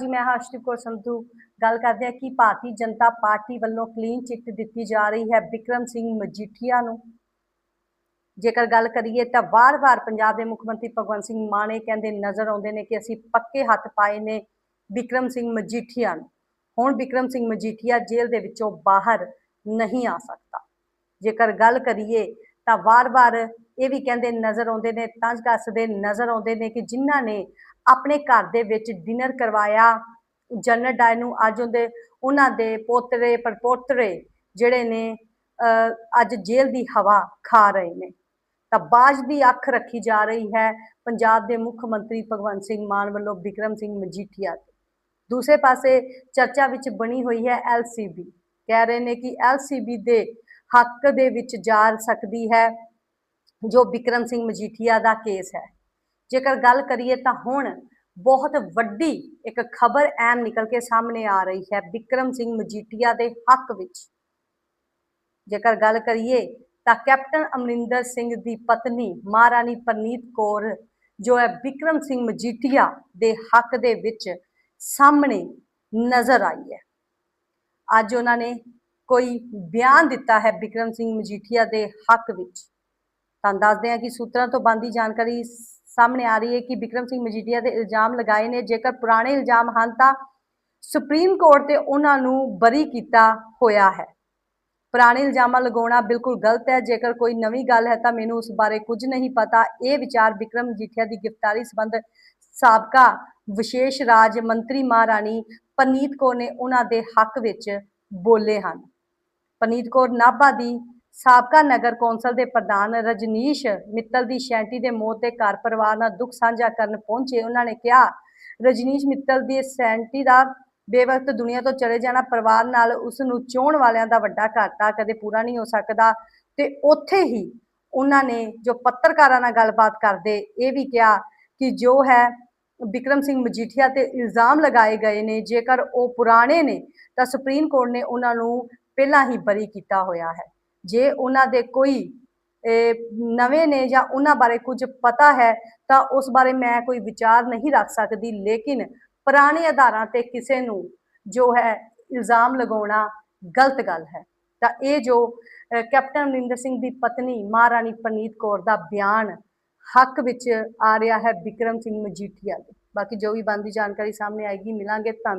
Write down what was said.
ਜੀ, ਮੈਂ ਹਾਂ ਕੌਰ ਸੰਧੂ ਗੱਲ ਕਰਦੇ ਹਾਂ ਕਿ ਭਾਰਤੀ ਜਨਤਾ ਪਾਰਟੀ ਵੱਲੋਂ ਕਲੀਨ ਚਿੱਟ ਦਿੱਤੀ ਜਾ ਰਹੀ ਹੈ ਵਿਕਰਮ ਸਿੰਘ ਮਜੀਠੀਆ ਨੂੰ। ਜੇਕਰ ਗੱਲ ਕਰੀਏ ਤਾਂ ਵਾਰ-ਵਾਰ ਪੰਜਾਬ ਦੇ ਮੁੱਖ ਮੰਤਰੀ ਭਗਵੰਤ ਸਿੰਘ ਮਾਨ ਇਹ ਕਹਿੰਦੇ ਨਜ਼ਰ ਆਉਂਦੇ ਨੇ ਕਿ ਅਸੀਂ ਪੱਕੇ ਹੱਥ ਪਾਏ ਨੇ ਵਿਕਰਮ ਸਿੰਘ ਮਜੀਠੀਆ ਨੂੰ। ਹੁਣ ਵਿਕਰਮ ਸਿੰਘ ਮਜੀਠੀਆ ਜੇਲ੍ਹ ਦੇ ਵਿੱਚੋਂ ਬਾਹਰ ਨਹੀਂ ਆ ਸਕਦਾ। ਜੇਕਰ ਗੱਲ ਕਰੀਏ ਤਾਂ ਵਾਰ-ਵਾਰ ਇਹ ਵੀ ਕਹਿੰਦੇ ਨਜ਼ਰ ਆਉਂਦੇ ਨੇ ਤੰਜ ਕੱਸਦੇ ਨਜ਼ਰ ਆਉਂਦੇ ਨੇ ਕਿ ਜਿਨ੍ਹਾਂ ਨੇ ਆਪਣੇ ਘਰ ਦੇ ਵਿੱਚ ਡਿਨਰ ਕਰਵਾਇਆ। ਜਨਰਲ ਡਾਇਰ ਨੂੰ ਅੱਜ ਉਹਦੇ ਉਹਨਾਂ ਦੇ ਪੋਤਰੇ ਪਰਪੋਤਰੇ ਜਿਹੜੇ ਨੇ ਅਹ, ਅੱਜ ਜੇਲ੍ਹ ਦੀ ਹਵਾ ਖਾ ਰਹੇ ਨੇ। ਤਾਂ ਬਾਜ ਦੀ ਅੱਖ ਰੱਖੀ ਜਾ ਰਹੀ ਹੈ ਪੰਜਾਬ ਦੇ ਮੁੱਖ ਮੰਤਰੀ ਭਗਵੰਤ ਸਿੰਘ ਮਾਨ ਵੱਲੋਂ ਵਿਕਰਮ ਸਿੰਘ ਮਜੀਠੀਆ ਤੇ। ਦੂਸਰੇ ਪਾਸੇ ਚਰਚਾ ਵਿੱਚ ਬਣੀ ਹੋਈ ਹੈ ਐਲਸੀਬੀ ਕਹਿ ਰਹੇ ਨੇ ਕਿ ਐਲਸੀਬੀ ਦੇ ਹੱਕ ਦੇ ਵਿੱਚ ਜਾ ਸਕਦੀ ਹੈ। ਜੋ ਵਿਕਰਮ ਸਿੰਘ ਮਜੀਠੀਆ ਦਾ ਕੇਸ ਹੈ। ਜੇਕਰ ਗੱਲ ਕਰੀਏ ਤਾਂ ਹੁਣ ਬਹੁਤ ਵੱਡੀ ਇੱਕ ਖਬਰ ਐਮ ਨਿਕਲ ਕੇ ਸਾਹਮਣੇ ਆ ਰਹੀ ਹੈ ਵਿਕਰਮ ਸਿੰਘ ਮਜੀਠੀਆ ਦੇ ਹੱਕ ਵਿੱਚ। ਜੇਕਰ ਗੱਲ ਕਰੀਏ ਤਾਂ ਕੈਪਟਨ ਅਮਰਿੰਦਰ ਸਿੰਘ ਦੀ ਪਤਨੀ ਮਹਾਰਾਣੀ ਪਰਨੀਤ ਕੌਰ, ਜੋ ਹੈ ਵਿਕਰਮ ਸਿੰਘ ਮਜੀਠੀਆ ਦੇ ਹੱਕ ਦੇ ਵਿੱਚ ਸਾਹਮਣੇ ਨਜ਼ਰ ਆਈ ਹੈ। ਅੱਜ ਉਹਨਾਂ ਨੇ ਕੋਈ ਬਿਆਨ ਦਿੱਤਾ ਹੈ ਵਿਕਰਮ ਸਿੰਘ ਮਜੀਠੀਆ ਦੇ ਹੱਕ ਵਿੱਚ। ਤੁਹਾਨੂੰ ਦੱਸਦੇ ਹਾਂ ਕਿ ਸੂਤਰਾਂ ਤੋਂ ਬੰਦੀ ਜਾਣਕਾਰੀ ਸਾਹਮਣੇ ਆ ਰਹੀ ਹੈ ਕਿ ਵਿਕਰਮ ਸਿੰਘ ਮਜੀਠੀਆ ਦੇ ਇਲਜ਼ਾਮ ਲਗਾਏ ਨੇ। ਜੇਕਰ ਪੁਰਾਣੇ ਇਲਜ਼ਾਮ ਹਨ ਤਾਂ ਸੁਪਰੀਮ ਕੋਰਟ ਤੇ ਉਹਨਾਂ ਨੂੰ ਬਰੀ ਕੀਤਾ ਹੋਇਆ ਹੈ। ਪੁਰਾਣੇ ਇਲਜ਼ਾਮਾਂ ਲਗਾਉਣਾ ਬਿਲਕੁਲ ਗਲਤ ਹੈ। ਜੇਕਰ ਕੋਈ ਨਵੀਂ ਗੱਲ ਹੈ ਤਾਂ ਮੈਨੂੰ ਉਸ ਬਾਰੇ ਕੁਝ ਨਹੀਂ ਪਤਾ। ਇਹ ਵਿਚਾਰ ਵਿਕਰਮ ਮਜੀਠੀਆ ਦੀ ਗ੍ਰਿਫਤਾਰੀ ਸੰਬੰਧ ਸਾਬਕਾ ਵਿਸ਼ੇਸ਼ ਰਾਜ ਮੰਤਰੀ ਮਹਾਰਾਣੀ ਪਨੀਤ ਕੌਰ ਨੇ ਉਹਨਾਂ ਦੇ ਹੱਕ ਵਿੱਚ ਬੋਲੇ ਹਨ। ਪਨੀਤ ਕੌਰ ਨਾਭਾ ਦੀ ਸਾਬਕਾ ਨਗਰ ਕੌਂਸਲ ਦੇ ਪ੍ਰਧਾਨ ਰਜਨੀਸ਼ ਮਿੱਤਲ ਦੀ ਸ਼ੈਂਟੀ ਦੇ ਮੌਤ ਤੇ ਘਰ ਪਰਿਵਾਰ ਨਾਲ ਦੁੱਖ ਸਾਂਝਾ ਕਰਨ ਪਹੁੰਚੇ, ਉਹਨਾਂ ਨੇ ਕਿਹਾ, ਰਜਨੀਸ਼ ਮਿੱਤਲ ਦੀ ਸ਼ੈਂਟੀ ਦਾ ਬੇਵਕਤ ਦੁਨੀਆ ਤੋਂ ਚਲੇ ਜਾਣਾ, ਪਰਿਵਾਰ ਨਾਲ ਉਸ ਨੂੰ ਚਾਹਣ ਵਾਲਿਆਂ ਦਾ ਵੱਡਾ ਘਾਟਾ ਕਦੇ ਪੂਰਾ ਨਹੀਂ ਹੋ ਸਕਦਾ। ਤੇ ਉੱਥੇ ਹੀ ਉਹਨਾਂ ਨੇ ਜੋ ਪੱਤਰਕਾਰਾਂ ਨਾਲ ਗੱਲਬਾਤ ਕਰਦੇ, ਇਹ ਵੀ ਕਿਹਾ ਕਿ ਜੋ ਹੈ ਵਿਕਰਮ ਸਿੰਘ ਮਜੀਠੀਆ ਤੇ ਇਲਜ਼ਾਮ ਲਗਾਏ ਗਏ ਨੇ, ਜੇਕਰ ਉਹ ਪੁਰਾਣੇ ਨੇ, ਤਾਂ ਸੁਪਰੀਮ ਕੋਰਟ ਨੇ ਉਹਨਾਂ ਨੂੰ ਪਹਿਲਾਂ ਹੀ ਬਰੀ ਕੀਤਾ ਹੋਇਆ ਹੈ। ਜੇ ਉਹਨਾਂ ਦੇ ਕੋਈ ਨਵੇਂ ਨੇ ਜਾਂ ਉਹਨਾਂ ਬਾਰੇ ਕੁਝ ਪਤਾ ਹੈ, ਤਾਂ ਉਸ ਬਾਰੇ ਮੈਂ ਕੋਈ ਵਿਚਾਰ ਨਹੀਂ ਰੱਖ ਸਕਦੀ। ਲੇਕਿਨ ਪੁਰਾਣੇ ਆਧਾਰਾਂ ਤੇ ਕਿਸੇ ਨੂੰ ਜੋ ਹੈ ਇਲਜ਼ਾਮ ਲਗਾਉਣਾ ਗਲਤ ਗੱਲ ਹੈ। ਤਾਂ ਇਹ ਜੋ ਕੈਪਟਨ ਅਮਰਿੰਦਰ ਸਿੰਘ ਦੀ ਪਤਨੀ ਮਹਾਰਾਣੀ ਪਰਨੀਤ ਕੌਰ ਦਾ ਬਿਆਨ ਹੱਕ ਵਿੱਚ ਆ ਰਿਹਾ ਹੈ ਵਿਕਰਮ ਸਿੰਘ ਮਜੀਠੀਆ ਦੇ। ਬਾਕੀ ਜੋ ਵੀ ਬੰਦੀ ਜਾਣਕਾਰੀ ਸਾਹਮਣੇ ਆਏਗੀ, ਮਿਲਾਂਗੇ। ਧੰਨਵਾਦ।